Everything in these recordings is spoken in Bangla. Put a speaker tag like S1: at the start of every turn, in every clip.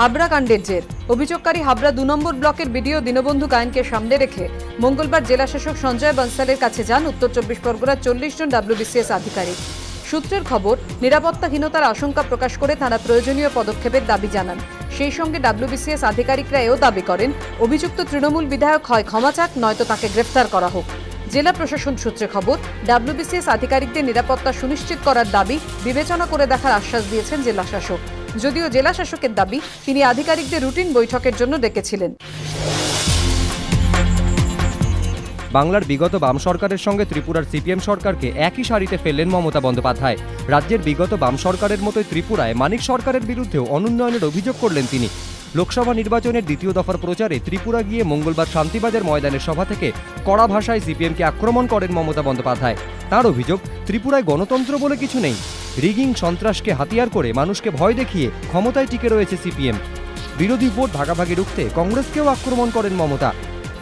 S1: হাবড়া কাণ্ডের জের। অভিযোগকারী হাবড়া দু নম্বর ব্লকের বিডিও দীনবন্ধু গায়নকে সামনে রেখে মঙ্গলবার জেলাশাসক সঞ্জয় বনসালের কাছে যান উত্তর চব্বিশ পরগনার চল্লিশ জন ডাব্লিউবিসিএস আধিকারিক। সূত্রের খবর, নিরাপত্তাহীনতার আশঙ্কা প্রকাশ করে তারা প্রয়োজনীয় পদক্ষেপের দাবি জানান। সেই সঙ্গে ডাব্লিউবিসিএস আধিকারিকরা এও দাবি করেন, অভিযুক্ত তৃণমূল বিধায়ক হয় ক্ষমা চাক, নয়তো তাকে গ্রেফতার করা হোক। জেলা প্রশাসন সূত্রে খবর, ডাব্লিউবিসিএস আধিকারিকদের নিরাপত্তা সুনিশ্চিত করার দাবি বিবেচনা করে দেখার আশ্বাস দিয়েছেন জেলা শাসক। যদিও জেলা শাসকের দাবি, তিনি আধিকারিকদের রুটিন বৈঠকের জন্য ডেকেছিলেন।
S2: বাংলার বিগত বাম সরকারের সঙ্গে ত্রিপুরার সিপিএম সরকারকে একই সারিতে ফেললেন মমতা বন্দ্যোপাধ্যায়। রাজ্যের বিগত বাম সরকারের মতোই ত্রিপুরায় মানিক সরকারের বিরুদ্ধেও অনুন্নয়নের অভিযোগ করলেন তিনি। লোকসভা নির্বাচনের দ্বিতীয় দফার প্রচারে ত্রিপুরা গিয়ে মঙ্গলবার শান্তিবাজার ময়দানের সভা থেকে কড়া ভাষায় সিপিএমকে আক্রমণ করেন মমতা বন্দ্যোপাধ্যায়। তার অভিযোগ, ত্রিপুরায় গণতন্ত্র বলে কিছু নেই। রিগিং সন্ত্রাসকে হাতিয়ার করে মানুষকে ভয় দেখিয়ে ক্ষমতায় টিকে রয়েছে সিপিএম। বিরোধী ভোট ভাগাভাগি রুখতে কংগ্রেসকেও আক্রমণ করেন মমতা।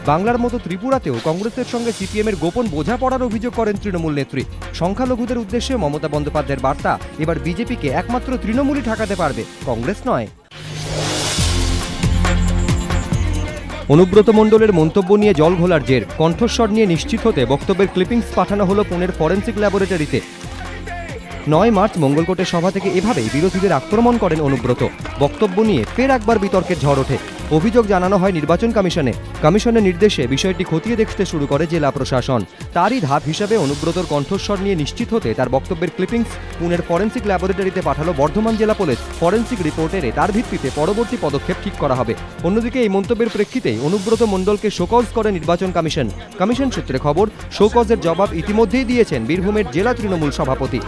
S2: বাংলার মতো ত্রিপুরাতেও কংগ্রেসের সঙ্গে সিপিএমের গোপন বোঝাপড়ার অভিযোগ করেন তৃণমূল নেত্রী। সংখ্যালঘুদের উদ্দেশ্যে মমতা বন্দ্যোপাধ্যায়ের বার্তা এবার বিজেপিকে একমাত্র তৃণমূলই ঠেকাতে পারবে, কংগ্রেস নয়। অনুব্রত মণ্ডলের মন্তব্য নিয়ে জল ঘোলার জের, কণ্ঠস্বর নিয়ে নিশ্চিত হতে বক্তব্যের ক্লিপিংস পাঠানো হলো পুনের ফরেন্সিক ল্যাবরেটরিতে। নয় মার্চ মঙ্গলকোটের সভা থেকে এভাবেই বিরোধীদের আক্রমণ করেন অনুব্রত। বক্তব্য নিয়ে ফের একবার বিতর্কের ঝড় ওঠে। অভিযোগ জানানো হয় নির্বাচন কমিশনে। কমিশনের নির্দেশে বিষয়টি খতিয়ে দেখতে শুরু করে জেলা প্রশাসন। তারই ধাপ হিসেবে অনুব্রতর কণ্ঠস্বর নিয়ে নিশ্চিত হতে তার বক্তব্যের ক্লিপিংস পুনের ফরেন্সিক ল্যাবরেটরিতে পাঠালো বর্ধমান জেলা পুলিশ। ফরেন্সিক রিপোর্টের তার ভিত্তিতে পরবর্তী পদক্ষেপ ঠিক করা হবে। অন্যদিকে এই মন্তব্যের প্রেক্ষিতে অনুব্রত মণ্ডলকে শোকজ করে নির্বাচন কমিশন। কমিশন সূত্রে খবর, শোকজের জবাব ইতিমধ্যেই দিয়েছেন বীরভূমের জেলা তৃণমূল সভাপতি।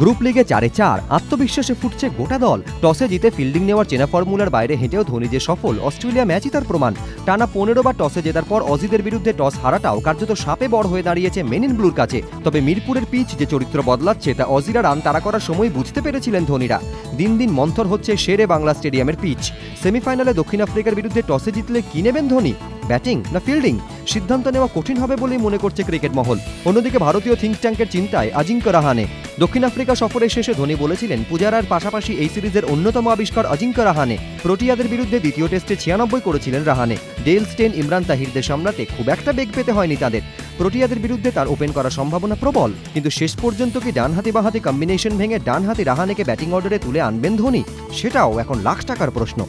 S2: গ্রুপ লিগে চারে চার, আত্মবিশ্বাসে ফুটছে গোটা দল। টসে জিতে ফিল্ডিং নেওয়ার চেনা ফর্মুলার বাইরে হেঁটেও ধোনি যে সফল, অস্ট্রেলিয়া ম্যাচই তার প্রমাণ। টানা পনেরো বার টসে জেতার পর অজিদের বিরুদ্ধে টস হারাটাও কার্যত সাপে বড় হয়ে দাঁড়িয়েছে মেন ইন ব্লুর কাছে। তবে মিরপুরের পিচ যে চরিত্র বদলাচ্ছে তা অজিরা রান তারা করার সময় বুঝতে পেরেছিলেন ধোনিরা। দিন দিন মন্থর হচ্ছে শেরে বাংলা স্টেডিয়ামের পিচ। সেমিফাইনালে দক্ষিণ আফ্রিকার বিরুদ্ধে টসে জিতলে কি নেবেন ধোনি? ব্যাটিং না ফিল্ডিং? সিদ্ধান্ত নেওয়া কঠিন হবে বলেই মনে করছে ক্রিকেট মহল। অন্যদিকে ভারতীয় থিঙ্ক ট্যাঙ্কের চিন্তায় আজিঙ্ক রাহানে। দক্ষিণ আফ্রিকা সফরের শেষে ধোনি বলেছিলেন পূজারার পাশাপাশি এই সিরিজের অন্যতম আবিষ্কার অজিঙ্ক রাহানে। প্রোটিয়াদের বিরুদ্ধে দ্বিতীয় টেস্টে ছিয়ানব্বই করেছিলেন রাহানে। ডেল স্টেন ইমরান তাহিরদের সামলাতে খুব একটা বেগ পেতে হয়নি তাদের। প্রোটিয়াদের বিরুদ্ধে তার ওপেন করার সম্ভাবনা প্রবল। কিন্তু শেষ পর্যন্ত কি ডানহাতি বাহাতি কম্বিনেশন ভেঙে ডানহাতি রাহানেকে ব্যাটিং অর্ডারে তুলে আনবেন ধোনি? সেটাও এখন লাখ টাকার প্রশ্ন।